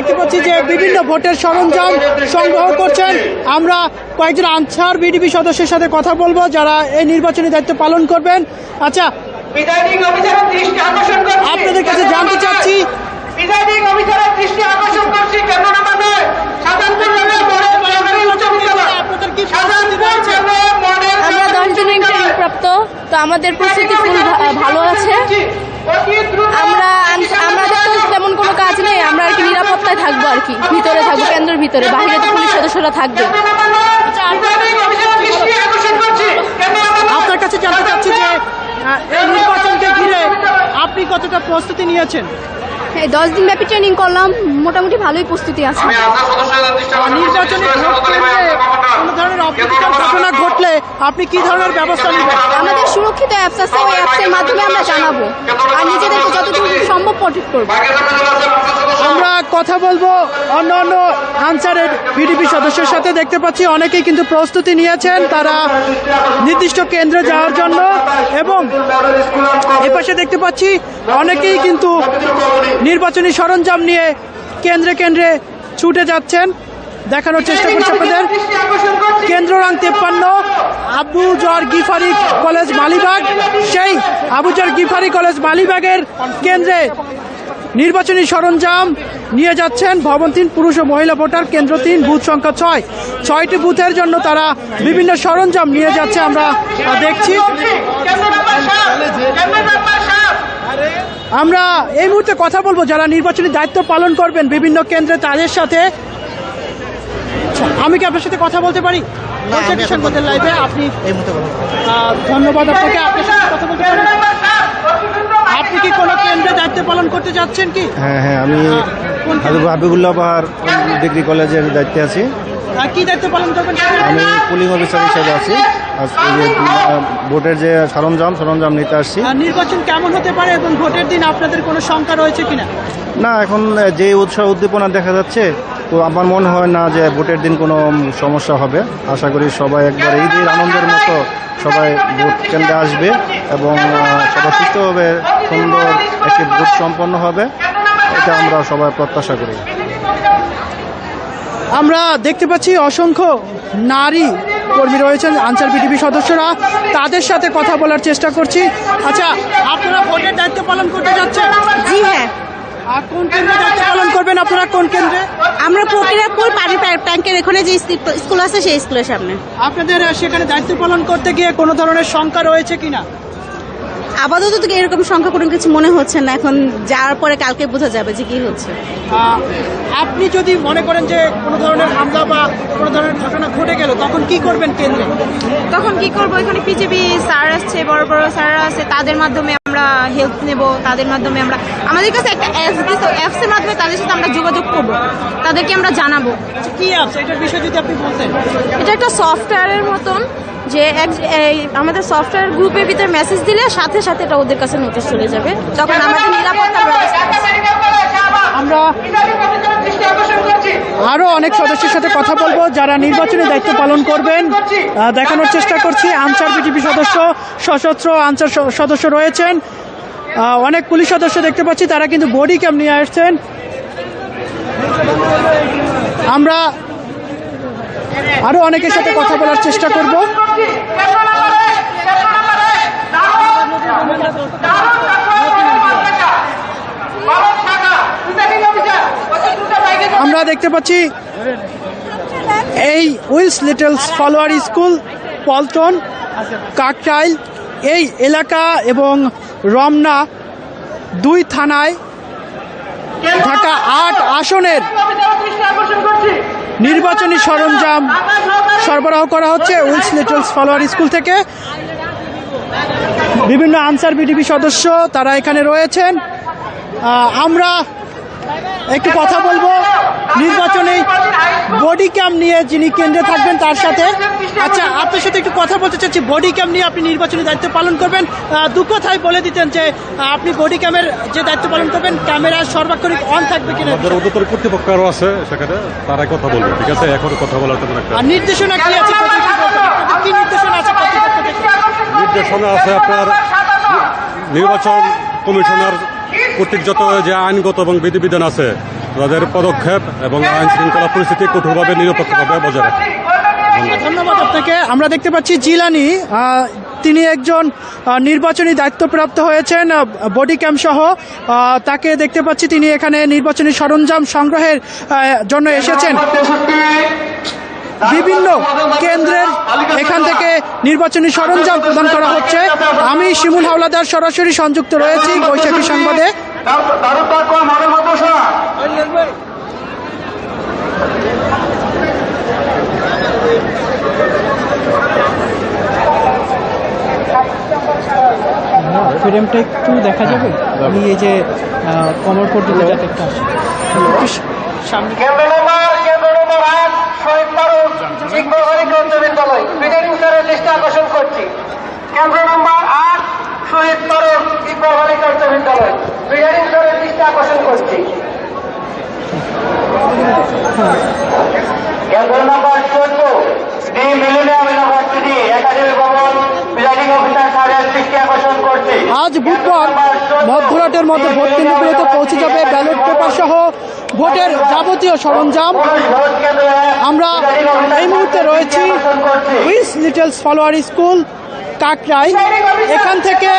দেখতে পাচ্ছি যে বিভিন্ন ভোটের সরঞ্জাম সংগ্রহ করছেন। আমরা কয়েকজন আনসার বিডিপি সদস্যের সাথে কথা বলব যারা এই নির্বাচনী দায়িত্ব পালন করবেন। আচ্ছা প্রিজাইডিং অফিসারের দৃষ্টি আকর্ষণ করছি। আপনাদের কাছে জানতে চাচ্ছি আমরা দশ প্রাপ্ত তো আমাদের প্রস্তুতি ফুল ভালো আছে। আমরা আমাদের তো তেমন কোনো কাজ নেই, আমরা আর কি নিরাপত্তায় থাকব আর কি, ভিতরে থাকব, কেন্দ্রের ভিতরে, বাইরে তো পুলিশ সদস্যরা থাকবে। আপনার কাছে জানতে চাচ্ছি যে এই নির্বাচনকে ঘিরে আপনি কতটা প্রস্তুতি নিয়েছেন? এই দশ দিন ব্যাপী ট্রেনিং করলাম মোটামুটি ভালোই প্রস্তুতি আছে। নির্বাচনী কোনো ধরনের অপ্রীতিকর ঘটনা ঘটলে আপনি কি ধরনের ব্যবস্থা নেবেন? আমাদের সুরক্ষিত অ্যাপস আছে ওই অ্যাপসের মাধ্যমে আমরা জানাব। আর নিজেদেরকে যতটুকু সম্ভব প্রোটেক্ট করব। আমরা কথা বলব অন্য অন্য আনসারের বিডিপি সদস্যের সাথে দেখতে পাচ্ছি অনেকেই কিন্তু প্রস্তুতি নিয়েছেন তারা নির্দিষ্ট কেন্দ্রে যাওয়ার জন্য। এবং এপাশে দেখতে পাচ্ছি অনেকেই কিন্তু নির্বাচনী সরঞ্জাম নিয়ে কেন্দ্রে কেন্দ্রে ছুটে যাচ্ছেন। দেখানোর চেষ্টা করছি আপনাদের। কেন্দ্র রাং তেপ্পান্ন আবু জর গিফারি কলেজ মালিবাগ। সেই আবু জর গিফারি কলেজ মালিবাগের কেন্দ্রে নির্বাচনী সরঞ্জাম নিয়ে যাচ্ছেন ভবন তিন পুরুষ ও মহিলা ভোটার কেন্দ্র তিন বুথ সংখ্যা ছয়। ছয়টি বুথের জন্য তারা বিভিন্ন সরঞ্জাম নিয়ে যাচ্ছে আমরা দেখছি। আমরা এই মুহূর্তে কথা বলব যারা নির্বাচনী দায়িত্ব পালন করবেন বিভিন্ন কেন্দ্রে তাদের সাথে। আচ্ছা, আমি কি আপনার সাথে কথা বলতে পারি? লাইভে আপনি ধন্যবাদ আপনাকে। আপনার সাথে কথা বলতে পারি? আপনি কি কোনো কেন্দ্রে দায়িত্ব পালন করতে যাচ্ছেন কি? হ্যাঁ হ্যাঁ আমি হাবিবুল্লাহ পাহাড় ডিগ্রি কলেজের দায়িত্বে আছি। কি দায়িত্ব পালন করবেন? আমি পুলিং অফিসার হিসেবে আছি। ভোটের যে সরঞ্জাম সরঞ্জাম নিতে আসছি। নির্বাচন কেমন হতে পারে এবং ভোটের দিন আপনাদের কোনো শঙ্কা রয়েছে কিনা? না এখন যে উৎসাহ উদ্দীপনা দেখা যাচ্ছে তো আমার মনে হয় না যে ভোটের দিন কোনো সমস্যা হবে। আশা করি সবাই একবার এই ঈদের আনন্দের মতো সবাই ভোট কেন্দ্রে আসবে এবং সবাই সুস্থভাবে সুন্দর একটি ভোট সম্পন্ন হবে। এটা আমরা সবাই প্রত্যাশা করি। আমরা দেখতে পাচ্ছি অসংখ্য নারী কর্মী রয়েছেন আনসার বিডিপি সদস্যরা। তাদের সাথে কথা বলার চেষ্টা করছি। আচ্ছা আপনারা ভোটের দায়িত্ব পালন করতে যাচ্ছেন? জি হ্যাঁ। কোন কেন্দ্রে দায়িত্ব পালন করবেন আপনারা? কোন কেন্দ্রে? আমরা প্রক্রিয়াপুর পানি ট্যাঙ্কের এখানে যে স্কুল- আছে সেই স্কুলের সামনে। আপনাদের সেখানে দায়িত্ব পালন করতে গিয়ে কোনো ধরনের শঙ্কা রয়েছে কিনা? আপাতত তো এরকম সংখ্যা কোনো কিছু মনে হচ্ছে না। এখন যাওয়ার পরে কালকে বোঝা যাবে যে কি হচ্ছে। আপনি যদি মনে করেন যে কোনো ধরনের হামলা বা কোনো ধরনের ঘটনা ঘটে গেল তখন কি করবেন কেন্দ্রে? তখন কি করব? এখানে পিজিবি স্যার আসছে বড় বড় স্যাররা আছে তাদের মাধ্যমে আমরা হেল্প নেব তাদের মাধ্যমে আমরা আমাদের কাছে একটা অ্যাপস দিচ্ছে অ্যাপসের মাধ্যমে তাদের সাথে আমরা যোগাযোগ করব তাদেরকে আমরা জানাব। আচ্ছা, কি অ্যাপস এটার বিষয়ে যদি আপনি বলতেন। এটা একটা সফটওয়্যারের মতন যে এক- এই আমাদের সফটওয়্যার গ্রুপের ভিতরে মেসেজ দিলে সাথে সাথে এটা ওদের কাছে নোটিশ চলে যাবে। তখন আমাদের আছে। আমরা আরও অনেক সদস্যের সাথে কথা বলব যারা নির্বাচনী দায়িত্ব পালন করবেন দেখানোর চেষ্টা করছি। আনসার বিজেপি সদস্য সশস্ত্র আনসার স- সদস্য রয়েছেন। অনেক পুলিশ সদস্য দেখতে পাচ্ছি তারা কিন্তু বডি ক্যাম নিয়ে আসছেন। আমরা আরও অনেকের সাথে কথা বলার চেষ্টা করব কেন্দ্র নাম্বার এক কেন্দ্র নাম্বার এক দারুণ দারুণ বালক শাখা প্রিজাইডিং অফিসার অতি দ্রুত বাইকে আমরা দেখতে পাচ্ছি এই Willes little flower school, Paltan, Kakrail. এই এলাকা এবং রমনা দুই থানায় ঢাকা আট আসনের নির্বাচনী সরঞ্জাম সরবরাহ করা হচ্ছে উইলস লিটলস ফলোয়ার স্কুল থেকে। বিভিন্ন আনসার বিডিবি সদস্য তারা এখানে রয়েছেন। আমরা একটু কথা বলব। নির্বাচনে বডি ক্যাম নিয়ে যিনি কেন্দ্রে থাকবেন তার সাথে। আচ্ছা আপনার সাথে একটু কথা বলতে চাচ্ছি। বডি ক্যাম নিয়ে আপনি নির্বাচনী দায়িত্ব পালন করবেন। দু কথায় বলে দিতেন যে আপনি বডি ক্যামের যে দায়িত্ব পালন করবেন ক্যামেরা সর্বাক্ষরিক অন থাকবে কিনা? উদ্যোতর কর্তৃপক্ষ আরও আছে সেখানে তারাই কথা বলবে ঠিক আছে? এখন কথা বলার তেমন একটা আর নির্দেশনা কি আছে কর্তৃপক্ষ? আপনাদের কি নির্দেশনা আছে কর্তৃপক্ষ থেকে নির্দেশনা আছে আপনার নির্বাচন কমিশনার কর্তৃক যত যে আইনগত এবং বিধিবিধান আছে তাদের পদক্ষেপ এবং আইন শৃঙ্খলা পরিস্থিতি কঠোরভাবে নিরপেক্ষভাবে বজায় রাখে। ধন্যবাদ। আপনাকে। আমরা দেখতে পাচ্ছি জিলানি তিনি একজন নির্বাচনী দায়িত্বপ্রাপ্ত হয়েছেন বডি ক্যাম্প সহ। তাকে দেখতে পাচ্ছি তিনি এখানে নির্বাচনী সরঞ্জাম সংগ্রহের জন্য এসেছেন। বিভিন্ন কেন্দ্রের এখান থেকে নির্বাচনী সরঞ্জাম প্রদান করা হচ্ছে। আমি শিমুল হাওলাদার সরাসরি সংযুক্ত রয়েছি বৈশাখী সংবাদে। ফ্রেমটা একটু দেখা যাবে? আমি এই যে কমর পর্যন্ত যাতে একটা আসে। সামনে কেন্দ্র কেন্দ্র শহীদ ফারুক বালিকা উচ্চ বিদ্যালয় প্রিজাইডিং স্যারের দৃষ্টি আকর্ষণ করছি। কেন্দ্র নম্বর আট শহীদ ফারুক ইকবাল বালিকা উচ্চ বিদ্যালয় প্রিজাইডিং স্যারের দৃষ্টি আকর্ষণ করছি। কেন্দ্র নম্বর চোদ্দ ডি মিলেনিয়াম ইউনিভার্সিটি একাডেমি ভবন প্রিজাইডিং অফিসার স্যারের দৃষ্টি আকর্ষণ করছি। আজ বুধবার মধ্যরাতের মধ্যে ভোট কেন্দ্রগুলোতে পৌঁছে যাবে ব্যালট পেপার সহ ভোটের যাবতীয় সরঞ্জাম। আমরা এই মুহূর্তে রয়েছি উইস লিটলস ফলোয়ার স্কুল কাকরাই এখান থেকে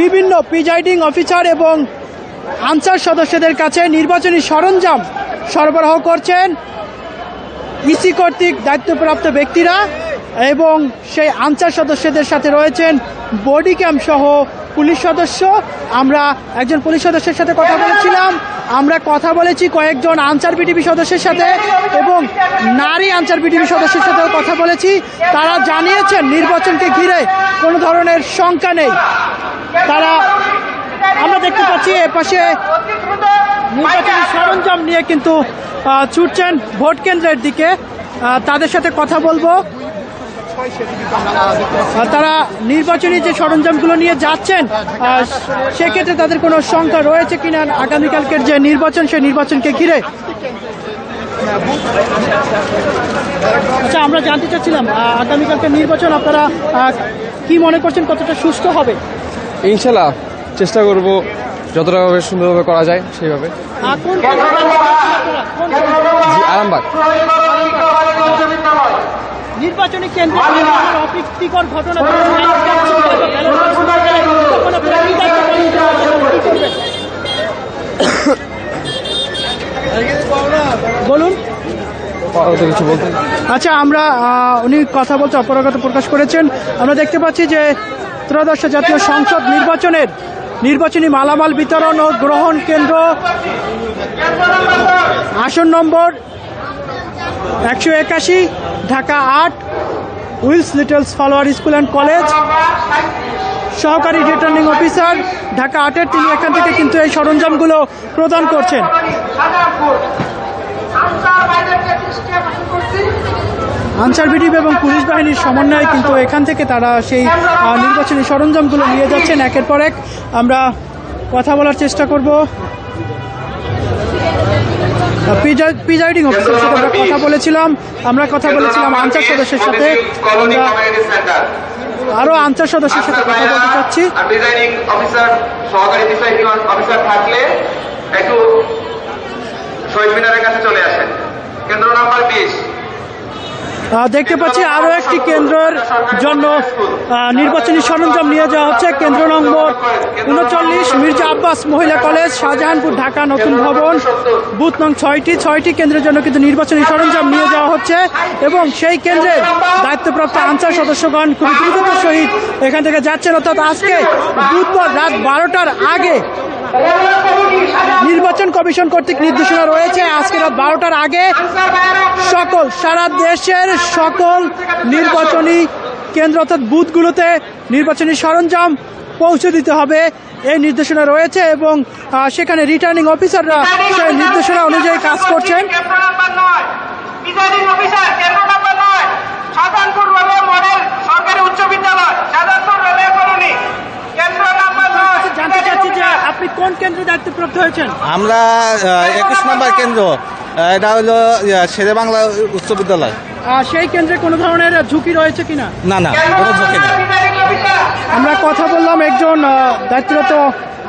বিভিন্ন প্রিজাইডিং অফিসার এবং আনসার সদস্যদের কাছে নির্বাচনী সরঞ্জাম সরবরাহ করছেন ইসি কর্তৃক দায়িত্বপ্রাপ্ত ব্যক্তিরা। এবং সেই আনসার সদস্যদের সাথে রয়েছেন বডি ক্যাম্প সহ পুলিশ সদস্য। আমরা একজন পুলিশ সদস্যের সাথে কথা বলেছিলাম। আমরা কথা বলেছি কয়েকজন আনসার বিটিভি সদস্যের সাথে এবং নারী আনসার বিটিভি সদস্যের সাথেও কথা বলেছি। তারা জানিয়েছেন নির্বাচনকে ঘিরে কোনো ধরনের শঙ্কা নেই। তারা আমরা দেখতে পাচ্ছি এপাশে নির্বাচনী সরঞ্জাম নিয়ে কিন্তু ছুটছেন ভোট কেন্দ্রের দিকে। তাদের সাথে কথা বলব। তারা নির্বাচনী যে সরঞ্জামগুলো নিয়ে যাচ্ছেন সেক্ষেত্রে তাদের কোনো শঙ্কা রয়েছে কিনা? আগামীকালকের যে নির্বাচন সেই নির্বাচনকে ঘিরে। আচ্ছা আমরা জানতে চাচ্ছিলাম আহ, আগামীকালকের নির্বাচন আপনারা কি মনে করছেন কতটা সুস্থ হবে? ইনশাল্লাহ চেষ্টা করব যতটা ভাবে সুন্দরভাবে করা যায় সেইভাবে। আরামবাগ। নির্বাচনী কেন্দ্রে অপ্রীতিকর ঘটনা? বলুন কিছু বলতে আচ্ছা আমরা উনি কথা বলতে অপারগতা প্রকাশ করেছেন। আমরা দেখতে পাচ্ছি যে ত্রয়োদশ জাতীয় সংসদ নির্বাচনের নির্বাচনী মালামাল বিতরণ ও গ্রহণ কেন্দ্র আসন নম্বর একশো একাশি, ঢাকা আট, Willes little flower school and college. সহকারী রিটার্নিং অফিসার, ঢাকা আটের তিনি এখান থেকে কিন্তু এই সরঞ্জামগুলো প্রদান করছেন। আনসার বিডিভ এবং পুলিশ বাহিনীর সমন্বয়ে কিন্তু এখান থেকে তারা সেই নির্বাচনী সরঞ্জামগুলো নিয়ে যাচ্ছেন। একের পর এক আমরা কথা বলার চেষ্টা করব। প্রিজাইডিং অফিসারের সাথে আমরা কথা বলেছিলাম আমরা কথা বলেছিলাম আনসার সদস্যের সাথে। আরও আনসার সদস্যের সাথে কথা বলতে চাচ্ছি। প্রিজাইডিং অফিসার সহকারী প্রিজাইডিং অফিসার থাকলে একটু শহীদ মিনারের কাছে চলে আসেন। কেন্দ্র নাম্বার বিশ। দেখতে পাচ্ছি আরও একটি কেন্দ্রের জন্য নির্বাচনী সরঞ্জাম নিয়ে যাওয়া হচ্ছে। কেন্দ্র নম্বর উনচল্লিশ, মির্জা আব্বাস মহিলা কলেজ, শাহজাহানপুর, ঢাকা নতুন ভবন, বুথ নং ছয়টি। ছয়টি কেন্দ্রের জন্য কিন্তু নির্বাচনী সরঞ্জাম নিয়ে যাওয়া হচ্ছে এবং সেই কেন্দ্রের দায়িত্বপ্রাপ্ত আনসার সদস্যগণ খুব দ্রুততার সহিত এখান থেকে যাচ্ছেন। অর্থাৎ আজকে বুধবার রাত বারোটার আগে নির্বাচন কমিশন কর্তৃক নির্দেশনা রয়েছে। আজকে রাত বারোটার আগে সকল, সারা দেশের সকল নির্বাচনী কেন্দ্র অর্থাৎ বুথগুলোতে নির্বাচনী সরঞ্জাম পৌঁছে দিতে হবে, এই নির্দেশনা রয়েছে এবং সেখানে রিটার্নিং অফিসাররা সেই নির্দেশনা অনুযায়ী কাজ করছেন। মডেল সরকারি উচ্চ বিদ্যালয় রেলওয়ে কলোনি। জানতে চাচ্ছি যে আপনি কোন কেন্দ্রে দায়িত্বপ্রাপ্ত হয়েছেন? আমরা একুশ নম্বর কেন্দ্র। এটা হলো শেরে বাংলা উচ্চ বিদ্যালয়। সেই কেন্দ্রে কোনো ধরনের ঝুঁকি রয়েছে কিনা? না না কোনো ঝুঁকি নেই। আমরা কথা বললাম একজন দায়িত্বরত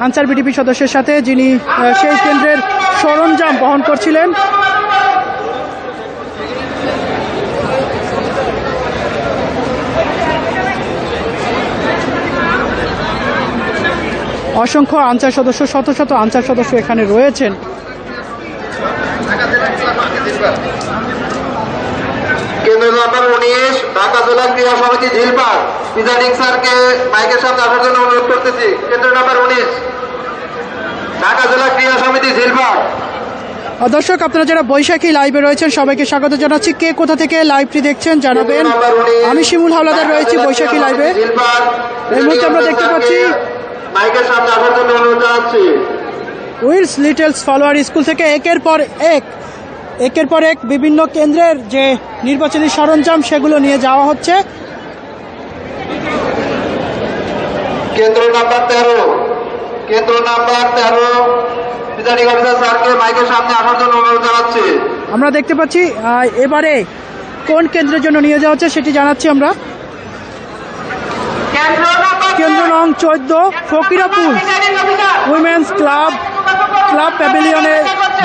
আনসার বিডিপি সদস্যের সাথে যিনি সেই কেন্দ্রের সরঞ্জাম বহন করছিলেন। অসংখ্য আনসার সদস্য শত শত আনসার সদস্য এখানে রয়েছেন। কেন্দ্র নম্বর উনিশ ঢাকা জেলা ক্রীড়া সমিতি ঝিলপাড় প্রিজাইডিং স্যারকে মাইকের সামনে আসার জন্য অনুরোধ করতেছি। কেন্দ্র নম্বর উনিশ ঢাকা জেলা ক্রীড়া সমিতি ঝিলপাড় দর্শক আপনারা যারা বৈশাখী লাইভে রয়েছেন সবাইকে স্বাগত জানাচ্ছি। কে কোথা থেকে লাইভটি দেখছেন জানাবেন। আমি শিমুল হাওলাদার রয়েছি বৈশাখী লাইভে। এই মুহূর্তে আমরা দেখতে পাচ্ছি মাইকের সামনে আসার জন্য অনুরোধ জানাচ্ছি। উইলস লিটলস ফলোয়ার স্কুল থেকে একের পর এক একের পর এক বিভিন্ন কেন্দ্রের যে নির্বাচনী সরঞ্জাম সেগুলো নিয়ে যাওয়া হচ্ছে। কেন্দ্র নাম্বার তেরো কেন্দ্র নাম্বার তেরো প্রিজাইডিং অফিসার স্যারকে মাইকের সামনে আসার জন্য অনুরোধ জানাচ্ছি। আমরা দেখতে পাচ্ছি এবারে কোন কেন্দ্রের জন্য নিয়ে যাওয়া হচ্ছে সেটি জানাচ্ছি আমরা। কেন্দ্র কেন্দ্র নং ফকিরাপুর উইমেন্স ক্লাব ক্লাব প্যাভিলিয়নে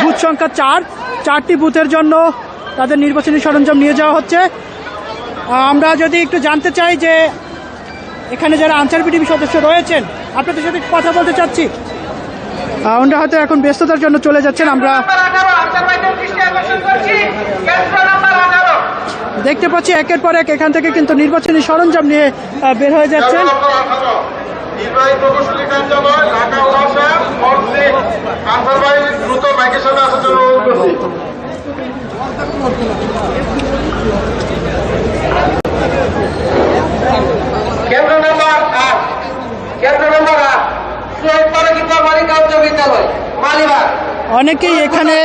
বুথ সংখ্যা চার। চারটি বুথের জন্য তাদের নির্বাচনী সরঞ্জাম নিয়ে যাওয়া হচ্ছে। আমরা যদি একটু জানতে চাই যে এখানে যারা আনসার বিডিবি সদস্য রয়েছেন, আপনাদের সাথে কথা বলতে চাচ্ছি। ওনারা হয়তো এখন ব্যস্ততার জন্য চলে যাচ্ছেন। আমরা দেখতে পাচ্ছি একের পর এক এখান থেকে কিন্তু নির্বাচনী সরঞ্জাম নিয়ে বের হয়ে যাচ্ছেন। নির্বাহী প্রকৌশলী কার্যালয় ঢাকা ওয়াসা মর্সি আনসার বাহিনী দ্রুত মাইকের সামনে আসার জন্য অনুরোধ করছি। কেন্দ্র নম্বর আট কেন্দ্র নম্বর আট শহীদ পারকিতা বালিকা উচ্চ বিদ্যালয় মালিবাগ। অনেকেই এখানে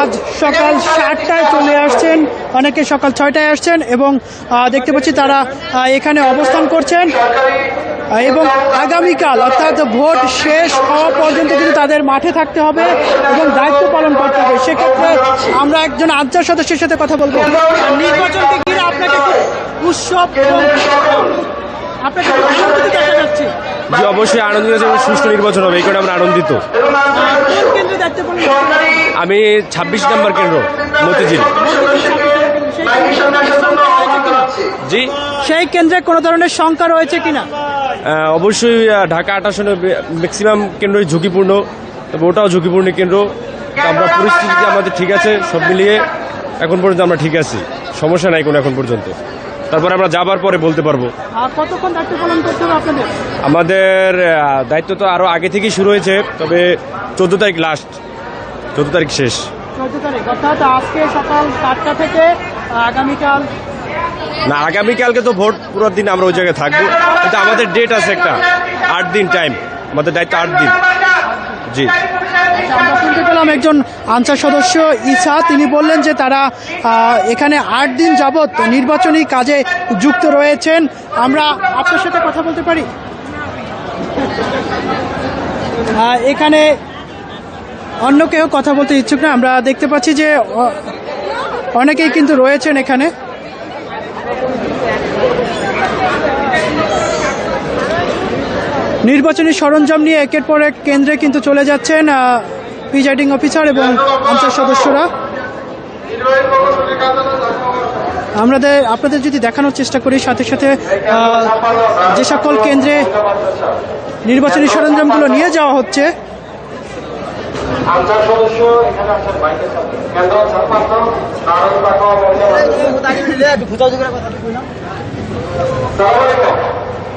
আজ সকাল সাতটায় চলে আসছেন। অনেকে সকাল ছয়টায় আসছেন এবং দেখতে পাচ্ছি তারা এখানে অবস্থান করছেন। এবং আগামীকাল, অর্থাৎ ভোট শেষ হওয়া পর্যন্ত কিন্তু তাদের মাঠে থাকতে হবে এবং দায়িত্ব পালন করতে হবে। সেক্ষেত্রে আমরা একজন আনসার সদস্যের সাথে কথা বলব। নির্বাচনকে ঘিরে আপনাকে উৎসব যে অবশ্যই আনন্দিত এবং সুষ্ঠু নির্বাচন হবে এই কারণে আমরা আনন্দিত? আমি ছাব্বিশ নম্বর কেন্দ্র মতিঝিল। জি। সেই কেন্দ্রে কোনো ধরনের শঙ্কা রয়েছে কিনা? অবশ্যই ঢাকা আট আসনে ম্যাক্সিমাম কেন্দ্রই ঝুঁকিপূর্ণ তবে ওটাও ঝুঁকিপূর্ণ কেন্দ্র। আমরা পরিস্থিতি আমাদের ঠিক আছে সব মিলিয়ে এখন পর্যন্ত আমরা ঠিক আছি। সমস্যা নাই কোনো এখন পর্যন্ত। তারপর আমরা যাবার পরে বলতে পারব। কতক্ষণ দায়িত্ব পালন করতে হবে আপনাদের? আমাদের দায়িত্ব তো আরও আগে থেকেই শুরু হয়েছে তবে চোদ্দ তারিখ লাস্ট চোদ্দ তারিখ শেষ। চোদ্দ তারিখ অর্থাৎ আজকে সকাল সাতটা থেকে আগামীকাল না আগামীকালকে তো ভোট পুরো দিন আমরা ওই জায়গায় থাকব কিন্তু আমাদের ডেট আছে একটা আট দিন টাইম আমাদের দায়িত্ব আট দিন। জি। আমরা শুনতে পেলাম একজন আনসার সদস্য ইসা তিনি বললেন যে তারা এখানে আট দিন যাবৎ নির্বাচনী কাজে যুক্ত রয়েছেন। আমরা আপনার সাথে কথা বলতে পারি? এখানে অন্য কেউ কথা বলতে ইচ্ছুক না। আমরা দেখতে পাচ্ছি যে অনেকেই কিন্তু রয়েছেন এখানে। নির্বাচনী সরঞ্জাম নিয়ে একের পর এক কেন্দ্রে কিন্তু চলে যাচ্ছেন প্রিজাইডিং অফিসার এবং আনসার সদস্যরা। আমাদের আপনাদের যদি দেখানোর চেষ্টা করি, সাথে সাথে যে সকল কেন্দ্রে নির্বাচনী সরঞ্জামগুলো নিয়ে যাওয়া হচ্ছে।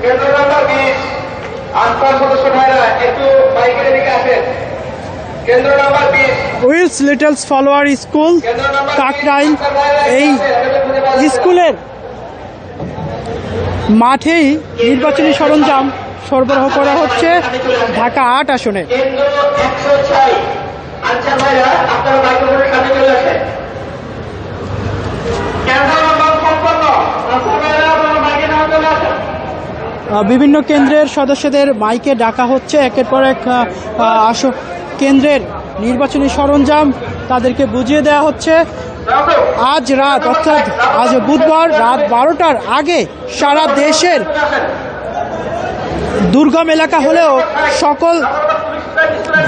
কেন্দ্র আনসার সদস্য ভাইরা একটু মাইকের দিকে আসেন। কেন্দ্র নাম্বার বিশ। Willes little flower school Kakrail এই স্কুলের মাঠেই নির্বাচনী সরঞ্জাম সরবরাহ করা হচ্ছে ঢাকা আট আসনে। আনসার ভাইরা আপনারা মাইক্রোফোনের সামনে চলে আসেন কেন্দ্র নাম্বার সম্পন্ন আনসার ভাইরা আপনারা মাইকে নামে চলে আসেন আহ, বিভিন্ন কেন্দ্রের সদস্যদের মাইকে ডাকা হচ্ছে। একের পর এক আস কেন্দ্রের নির্বাচনী সরঞ্জাম তাদেরকে বুঝিয়ে দেওয়া হচ্ছে। আজ রাত, অর্থাৎ আজ বুধবার রাত বারোটার আগে সারা দেশের দুর্গম এলাকা হলেও সকল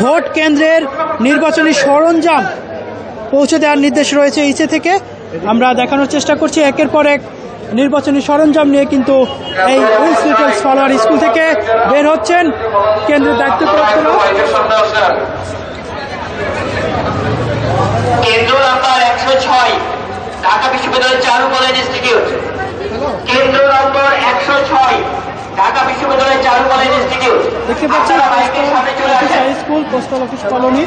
ভোট কেন্দ্রের নির্বাচনী সরঞ্জাম পৌঁছে দেওয়ার নির্দেশ রয়েছে ইসে থেকে। আমরা দেখানোর চেষ্টা করছি একের পর এক। নির্বাচনী সরঞ্জাম নিয়ে কিন্তু এই উইলস লিটলস ফলোয়ার স্কুল থেকে বের হচ্ছেন। কেন্দ্রের দায়িত্বপ্রাপ্তরা কেন্দ্র নাম্বার একশো ছয় ঢাকা বিশ্ববিদ্যালয় চারু কলেজ ইনস্টিটিউট। কেন্দ্র নম্বর একশো ছয় ঢাকা বিশ্ববিদ্যালয় চারু কলেজ ইনস্টিটিউট। দেখতে পাচ্ছেন স্কুল পোস্টাল অফিস কলোনি।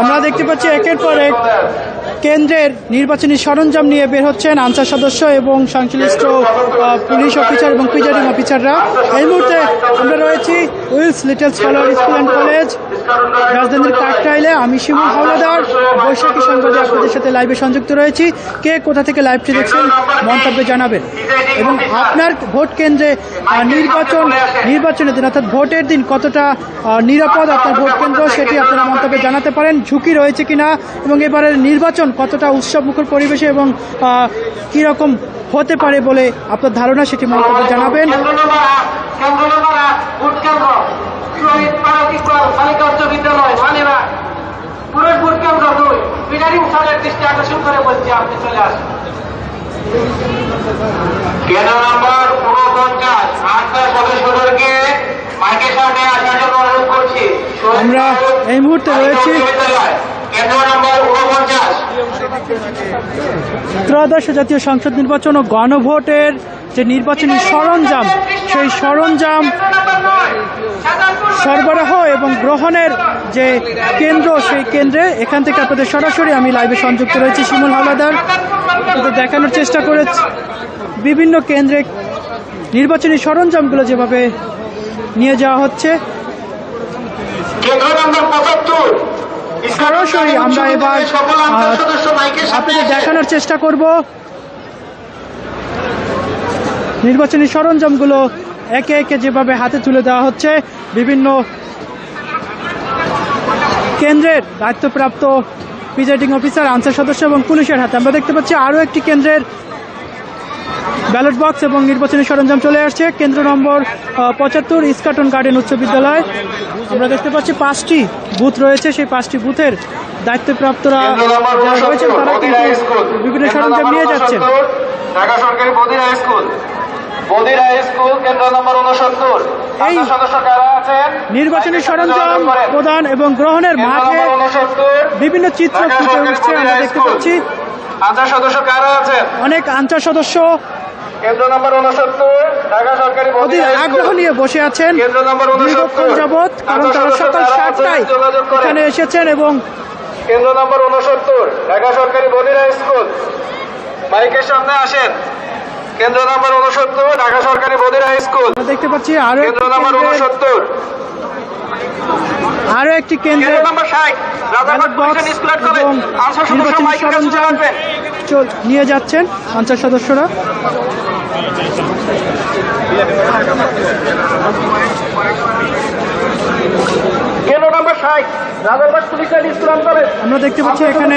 আমরা দেখতে পাচ্ছি একের পর এক কেন্দ্রের নির্বাচনী সরঞ্জাম নিয়ে বের হচ্ছেন আনসার সদস্য এবং সংশ্লিষ্ট পুলিশ অফিসার এবং প্রিজাইডিং অফিসাররা। এই মুহূর্তে আমরা রয়েছি Willes little scholar school and college, রাজধানীর কাকটাইলে আমি শিমুল হাওলাদার, বৈশাখী সংবাদে আপনাদের সাথে লাইভে সংযুক্ত রয়েছি। কে কোথা থেকে লাইভটি দেখছেন মন্তব্যে জানাবেন। এবং আপনার ভোট কেন্দ্রে নির্বাচন, নির্বাচনের দিন অর্থাৎ ভোটের দিন কতটা নিরাপদ আপনার ভোট কেন্দ্র সেটি আপনারা মন্তব্যে জানাতে পারেন। ঝুঁকি রয়েছে কিনা এবং এবারের নির্বাচন কতটা উৎসবমুখর পরিবেশে এবং কীরকম হতে পারে বলে আপনার ধারণা সেটি মন্তব্যে জানাবেন। কেন্দ্র নম্বর আট কেন্দ্র নম্বর আট ভোট কেন্দ্র শহীদ পারক ইকবাল বালিকা বিদ্যালয় মানিবা পুরুষ ভোট কেন্দ্র দুই বিডারিং স্যারের দৃষ্টি আকর্ষণ করে বলছি আপনি চলে আসুন। কেন্দ্র নম্বর উনপঞ্চাশ আটটা সদস্যদেরকে মাইকের সামনে আসার জন্য অনুরোধ করছি। আমরা এই মুহূর্তে রয়েছি। ত্রয়োদশ জাতীয় সংসদ নির্বাচন ও গণভোটের যে নির্বাচনী সরঞ্জাম সেই সরঞ্জাম সরবরাহ এবং গ্রহণের যে কেন্দ্র সেই কেন্দ্রে এখান থেকে আপনাদের সরাসরি আমি লাইভে সংযুক্ত রয়েছি শিমুল হাওলাদার। আপনাদের দেখানোর চেষ্টা করেছি। বিভিন্ন কেন্দ্রে নির্বাচনী সরঞ্জামগুলো যেভাবে নিয়ে যাওয়া হচ্ছে। সরাসরি আমরা এবার আপনাদের দেখানোর চেষ্টা করব। নির্বাচনী সরঞ্জামগুলো একে একে যেভাবে হাতে তুলে দেওয়া হচ্ছে বিভিন্ন কেন্দ্রের দায়িত্বপ্রাপ্ত প্রিজাইডিং অফিসার আনসার সদস্য এবং পুলিশের হাতে। আমরা দেখতে পাচ্ছি আরও একটি কেন্দ্রের ব্যালট বক্স এবং নির্বাচনী সরঞ্জাম চলে আসছে। কেন্দ্র নম্বর পঁচাত্তর ইস্কাটন গার্ডেন উচ্চ বিদ্যালয়। আমরা দেখতে পাচ্ছি পাঁচটি বুথ রয়েছে। সেই পাঁচটি বুথের দায়িত্বপ্রাপ্তরা যারা রয়েছেন তারা কিন্তু বিভিন্ন সরঞ্জাম নিয়ে যাচ্ছেন। ঢাকা সরকারি স্কুল। বদিরা স্কুল কেন্দ্র নম্বর উনসত্তর এই নির্বাচনী সরঞ্জাম প্রদান এবং গ্রহণের মাঠে বিভিন্ন চিত্র ফুটে উঠছে আমরা দেখতে পাচ্ছি। আনসার সদস্য কারা আছেন? অনেক আনসার সদস্য। কেন্দ্র নম্বর উনসত্তর ঢাকা সরকারি অধীর বদিরা আগ্রহ নিয়ে বসে আছেন কেন্দ্র নম্বর দীর্ঘক্ষণ 69 যাবৎ কারণ তারা সদস্য সকাল সাতটায় যোগাযোগ করেন। এখানে এসেছেন এবং কেন্দ্র নম্বর উনসত্তর ঢাকা সরকারি বদিরা স্কুল। মাইকের সামনে আসেন। কেন্দ্র নম্বর উনসত্তর ঢাকা সরকারি বদিরা স্কুল। দেখতে পাচ্ছি আরও কেন্দ্র নম্বর উনসত্তর আরও একটি কেন্দ্রে নম্বর ষাট নিয়ে যাচ্ছেন আনসার সদস্যরা কেন্দ্র নম্বর ষাট Rajarbagh police line school and college আমরা দেখতে পাচ্ছি এখানে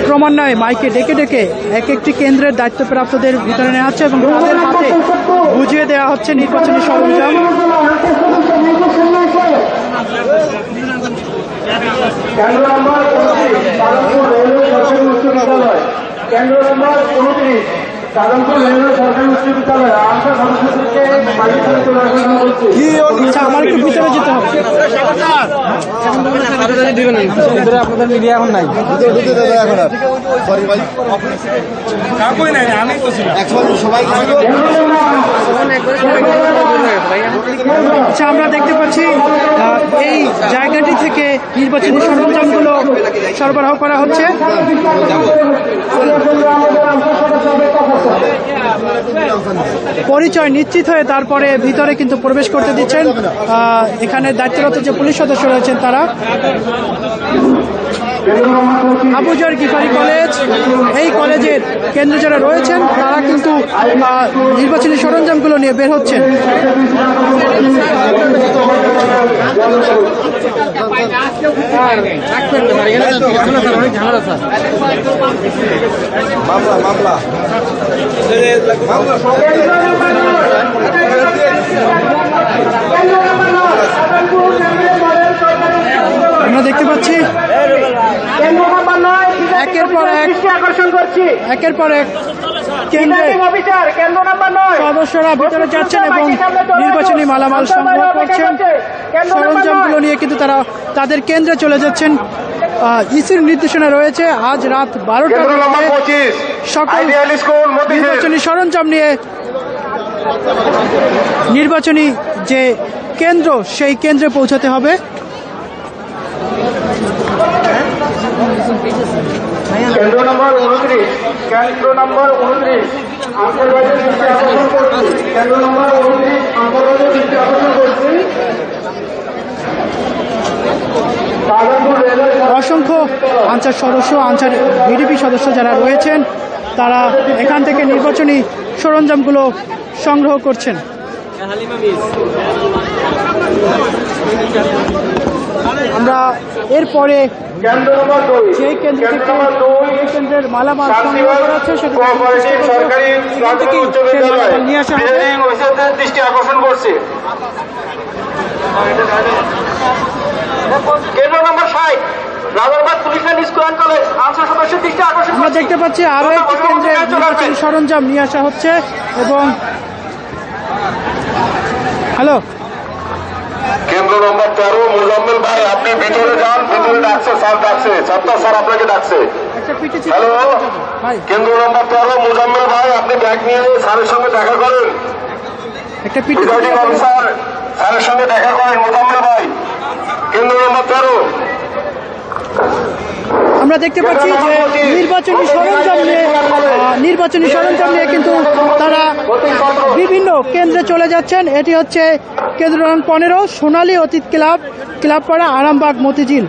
ক্রমান্বয়ে মাইকে ডেকে ডেকে এক একটি কেন্দ্রের দায়িত্বপ্রাপ্তদের ভিতরে নেওয়া হচ্ছে এবং তাদের হাতে বুঝিয়ে দেওয়া হচ্ছে নির্বাচনী সরঞ্জাম কেন্দ্র নম্বর উনত্রিশ সাধনপুর রেলওয়ে আচ্ছা আমার আচ্ছা দেখতে পাচ্ছি এই জায়গাটি থেকে নির্বাচনী সরঞ্জামগুলো সরবরাহ করা হচ্ছে। পরিচয় নিশ্চিত হয়ে তারপরে ভিতরে কিন্তু প্রবেশ করতে দিচ্ছেন। এখানে দায়িত্বরত যে পুলিশ সদস্য রয়েছেন তারা। আবুজার গিফারি কলেজ, এই কলেজের কেন্দ্রে যারা রয়েছেন, তারা কিন্তু নির্বাচনী সরঞ্জামগুলো নিয়ে বের হচ্ছেন। আমরা দেখতে পাচ্ছি। কেন্দ্র নাম্বার নয় একের পর এক আকর্ষণ করছি। একের পর এক কেন্দ্রে প্রিজাইডিং অফিসার কেন্দ্র নাম্বার নয়। সদস্যরা ভিতরে যাচ্ছেন এবং নির্বাচনী মালামাল সংগ্রহ করছেন। সরঞ্জামগুলো নিয়ে কিন্তু তারা তাদের কেন্দ্রে চলে যাচ্ছেন। ইসির নির্দেশনা রয়েছে। আজ রাত বারোটা সকল নির্বাচনী সরঞ্জাম নিয়ে নির্বাচনী যে কেন্দ্র সেই কেন্দ্রে পৌঁছাতে হবে। কেন্দ্র নম্বর উনত্রিশ, কেন্দ্র নম্বর উনত্রিশ, আন্তর্জাতিক দৃষ্টি আকর্ষণ করছি। কেন্দ্র নম্বর উনত্রিশ, আন্তর্জাতিক দৃষ্টি আকর্ষণ করছি। অসংখ্য আনসার সদস্য, আনসার বিডিপি সদস্য যারা রয়েছেন, তারা এখান থেকে নির্বাচনী সরঞ্জামগুলো সংগ্রহ করছেন। আমরা এরপরে কেন্দ্র নম্বর দুই। যে কেন্দ্র কেন্দ্র নম্বর দুই। যে কেন্দ্রের মালামাল সংগ্রহ করা হচ্ছে সেটা সরকারি উচ্চ বিদ্যালয় নিয়ে আসা হবে। দৃষ্টি আকর্ষণ করছি। কেন্দ্র নম্বর ষাট আমরা দেখতে পাচ্ছি আরও একটি কেন্দ্রে নির্বাচনী সরঞ্জাম নিয়ে আসা হচ্ছে এবং হ্যালো কেন্দ্র নম্বর তেরো মুজাম্মেল ভাই আপনি ভিতরে যান ভিতরে ডাকছে স্যার ডাকছে। সত্তর স্যার আপনাকে ডাকছে। হ্যালো কেন্দ্র নম্বর তেরো মুজাম্মেল ভাই আপনি ব্যাগ নিয়ে স্যারের সঙ্গে দেখা করেন। প্রিজাইডিং অফিসার স্যারের সঙ্গে দেখা করেন মুজাম্মেল ভাই। কেন্দ্র নম্বর তেরো। আমরা দেখতে পাচ্ছি যে নির্বাচনী সরঞ্জাম নিয়ে নির্বাচনী সরঞ্জাম নিয়ে কিন্তু তারা বিভিন্ন কেন্দ্রে চলে যাচ্ছেন। এটি হচ্ছে কেন্দ্র পনেরো, সোনালী অতীত ক্লাব ক্লাব পাড়া আরামবাগ মতিঝিল।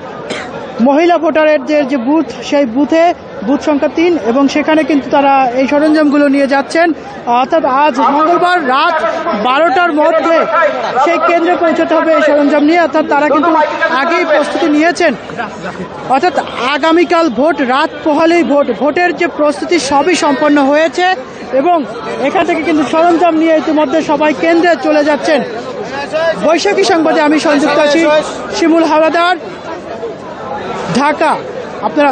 মহিলা ভোটারের যে বুথ, সেই বুথে বুথ সংখ্যা তিন, এবং সেখানে কিন্তু তারা এই সরঞ্জামগুলো নিয়ে যাচ্ছেন। অর্থাৎ আজ মঙ্গলবার রাত বারোটার মধ্যে সেই কেন্দ্রে পৌঁছতে হবে এই সরঞ্জাম নিয়ে। অর্থাৎ তারা কিন্তু আগেই প্রস্তুতি নিয়েছেন। অর্থাৎ আগামীকাল ভোট, রাত পোহালেই ভোট। ভোটের যে প্রস্তুতি সবই সম্পন্ন হয়েছে, এবং এখান থেকে কিন্তু সরঞ্জাম নিয়ে ইতিমধ্যে সবাই কেন্দ্রে চলে যাচ্ছেন। বৈশাখী সংবাদে আমি সংযুক্ত আছি, শিমুল হাওলাদার, ঢাকা। আপনারা